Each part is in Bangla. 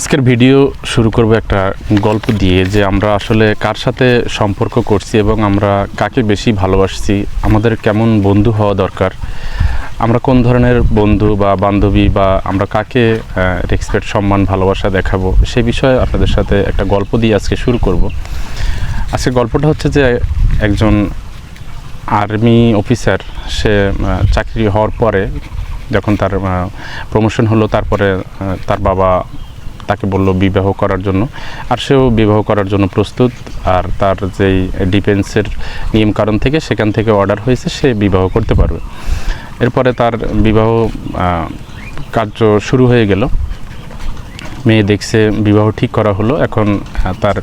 আজকের ভিডিও শুরু করব একটা গল্প দিয়ে যে আমরা আসলে কার সাথে সম্পর্ক করছি এবং আমরা কাকে বেশি ভালোবাসছি, আমাদের কেমন বন্ধু হওয়া দরকার, আমরা কোন ধরনের বন্ধু বা বান্ধবী বা আমরা কাকে রেসপেক্ট সম্মান, ভালোবাসা দেখাবো, সে বিষয়ে আপনাদের সাথে একটা গল্প দিয়ে আজকে শুরু করব। আজকে গল্পটা হচ্ছে যে একজন আর্মি অফিসার, সে চাকরি হওয়ার পরে যখন তার প্রমোশন হলো, তারপরে তার বাবা তাকে বলল বিবাহ করার জন্য। আর সেও বিবাহ করার জন্য প্রস্তুত। আর তার যেই ডিফেন্সের নিয়মকানুন থেকে সেখান থেকে অর্ডার হয়েছে, সে বিবাহ করতে পারবে। এরপরে তার বিবাহ কার্য শুরু হয়ে গেল। মেয়ে দেখছে বিবাহ ঠিক করা হলো। এখন তার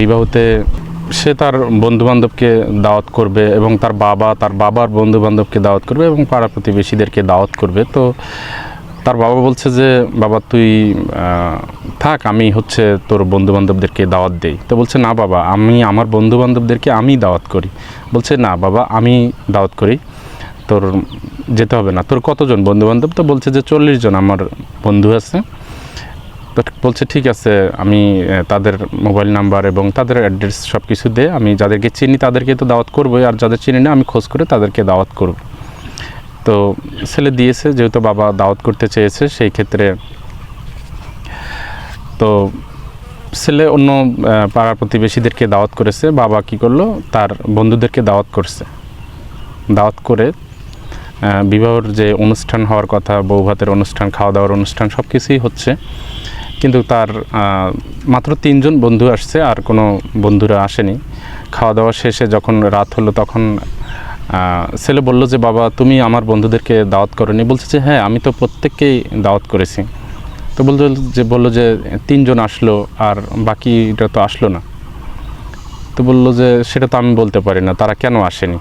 বিবাহতে সে তার বন্ধুবান্ধবকে দাওয়াত করবে এবং তার বাবা, তার বাবার বন্ধুবান্ধবকে দাওয়াত করবে এবং পাড়া প্রতিবেশীদেরকে দাওয়াত করবে। তো তার বাবা বলছে যে, বাবা, তুই থাক, আমি হচ্ছে তোর বন্ধুবান্ধবদেরকে দাওয়াত দেই। তো বলছে, না বাবা, আমি আমার বন্ধুবান্ধবদেরকে আমি দাওয়াত করি। বলছে, না বাবা, আমি দাওয়াত করি। তোর যেতে হবে না। তোর কতজন বন্ধুবান্ধব? তো বলছে যে, চল্লিশ জন আমার বন্ধু আছে। তো বলছে, ঠিক আছে, আমি তাদের মোবাইল নাম্বার এবং তাদের অ্যাড্রেস সব কিছু দিয়ে আমি যাদেরকে চিনি তাদেরকে তো দাওয়াত করবোই। আর যাদের চিনি না, আমি খোঁজ করে তাদেরকে দাওয়াত করব। তো ছেলে দিয়েছে, যেহেতু বাবা দাওয়াত করতে চেয়েছে, সেই ক্ষেত্রে তো ছেলে অন্য পাড়া প্রতিবেশীদেরকে দাওয়াত করেছে, বাবা কি করল, তার বন্ধুদেরকে দাওয়াত করছে। দাওয়াত করে বিবাহর যে অনুষ্ঠান হওয়ার কথা, বউ ভাতের অনুষ্ঠান, খাওয়া দাওয়ার অনুষ্ঠান সব কিছুই হচ্ছে। কিন্তু তার মাত্র তিনজন বন্ধু আসছে, আর কোনো বন্ধুরা আসেনি। খাওয়া দাওয়া শেষে যখন রাত হলো, তখন ছেলে বলল যে, বাবা, তুমি আমার বন্ধুদেরকে দাওয়াত করনি। বলছে যে হ্যাঁ আমি তো প্রত্যেককেই দাওয়াত করেছি। তো বলল যে বলল যে, তিনজন আসলো আর বাকিটা তো আসলো না। তো বলল যে, সেটা তো আমি বলতে পারি না, তারা কেন আসেনি?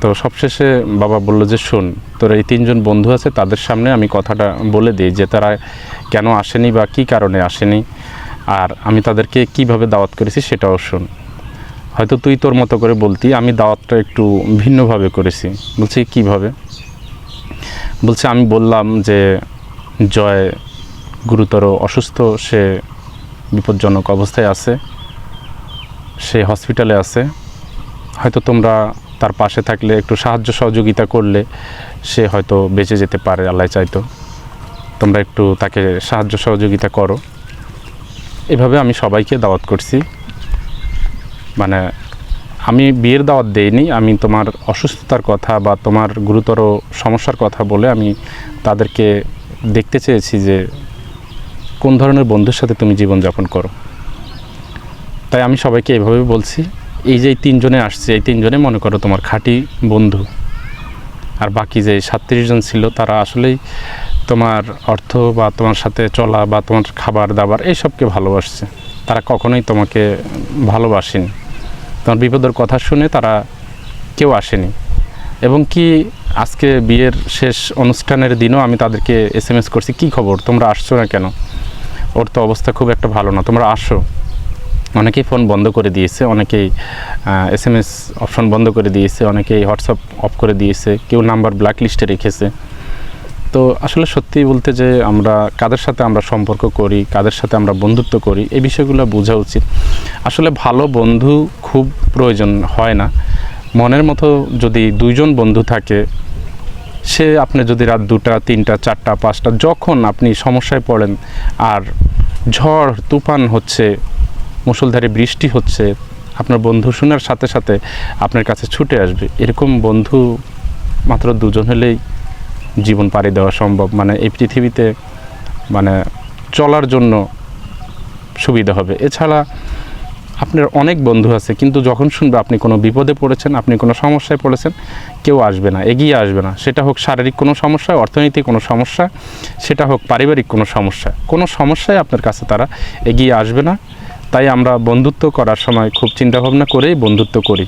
তো সবশেষে বাবা বলল যে, শোন, তোর এই তিনজন বন্ধু আছে, তাদের সামনে আমি কথাটা বলে দিই যে, তারা কেন আসেনি বা কী কারণে আসেনি? আর আমি তাদেরকে কীভাবে দাওয়াত করেছি সেটাও শোন। হয়তো তুই তোর মতো করে বলতি, আমি দাওয়াতটা একটু ভিন্নভাবে করেছি। বলছি, কীভাবে? বলছে, আমি বললাম যে জয় গুরুতর অসুস্থ, সে বিপজ্জনক অবস্থায় আছে, সে হসপিটালে আছে। হয়তো তোমরা তার পাশে থাকলে, একটু সাহায্য সহযোগিতা করলে সে হয়তো বেঁচে যেতে পারে, আল্লাহ চাইতো। তোমরা একটু তাকে সাহায্য সহযোগিতা করো। এভাবে আমি সবাইকে দাওয়াত করছি। মানে আমি বিয়ের দাওয়াত দেইনি, আমি তোমার অসুস্থতার কথা বা তোমার গুরুতর সমস্যার কথা বলে আমি তাদেরকে দেখতে চেয়েছি যে কোন ধরনের বন্ধুর সাথে তুমি জীবনযাপন করো। তাই আমি সবাইকে এভাবে বলছি, এই যে তিনজনে আসছে, এই তিনজনে মনে করো তোমার খাঁটি বন্ধু। আর বাকি যে সাতত্রিশ জন ছিল, তারা আসলেই তোমার অর্থ বা তোমার সাথে চলা বা তোমার খাবার দাবার এইসবকে ভালোবাসছে। তারা কখনোই তোমাকে ভালোবাসেনি। তোমার বিপদের কথা শুনে তারা কেউ আসেনি। এবং কি আজকে বিয়ের শেষ অনুষ্ঠানের দিনও আমি তাদেরকে এস এম এস করছি, কী খবর? তোমরা আসছো না কেন? ওর তো অবস্থা খুব একটা ভালো না। তোমরা আসো। অনেকেই ফোন বন্ধ করে দিয়েছে, অনেকেই এস এম এস অপশন বন্ধ করে দিয়েছে, অনেকেই হোয়াটসঅ্যাপ অফ করে দিয়েছে, কেউ নাম্বার ব্ল্যাক লিস্টে রেখেছে। তো আসলে সত্যি বলতে যে আমরা কাদের সাথে আমরা সম্পর্ক করি, কাদের সাথে আমরা বন্ধুত্ব করি, এই বিষয়গুলো বোঝা উচিত। আসলে ভালো বন্ধু খুব প্রয়োজন, হয় না। মনের মতো যদি দুইজন বন্ধু থাকে, সে আপনি যদি রাত দুটা, তিনটা, চারটা, পাঁচটা, যখন আপনি সমস্যায় পড়েন আর ঝড়, তুফান হচ্ছে, মুষলধারে বৃষ্টি হচ্ছে, আপনার বন্ধু শোনার সাথে সাথে আপনার কাছে ছুটে আসবে। এরকম বন্ধু মাত্র দুজন হলেই জীবন পাড়ি দেওয়া সম্ভব। মানে এই পৃথিবীতে মানে চলার জন্য সুবিধা হবে। এছাড়া আপনার অনেক বন্ধু আছে, কিন্তু যখন শুনবে আপনি কোনো বিপদে পড়েছেন, আপনি কোনো সমস্যায় পড়েছেন, কেউ আসবে না, এগিয়ে আসবে না। সেটা হোক শারীরিক কোনো সমস্যা, অর্থনৈতিক কোনো সমস্যা, সেটা হোক পারিবারিক কোনো সমস্যা। কোনো সমস্যায় আপনার কাছে তারা এগিয়ে আসবে না। তাই আমরা বন্ধুত্ব করার সময় খুব চিন্তাভাবনা করেই বন্ধুত্ব করি।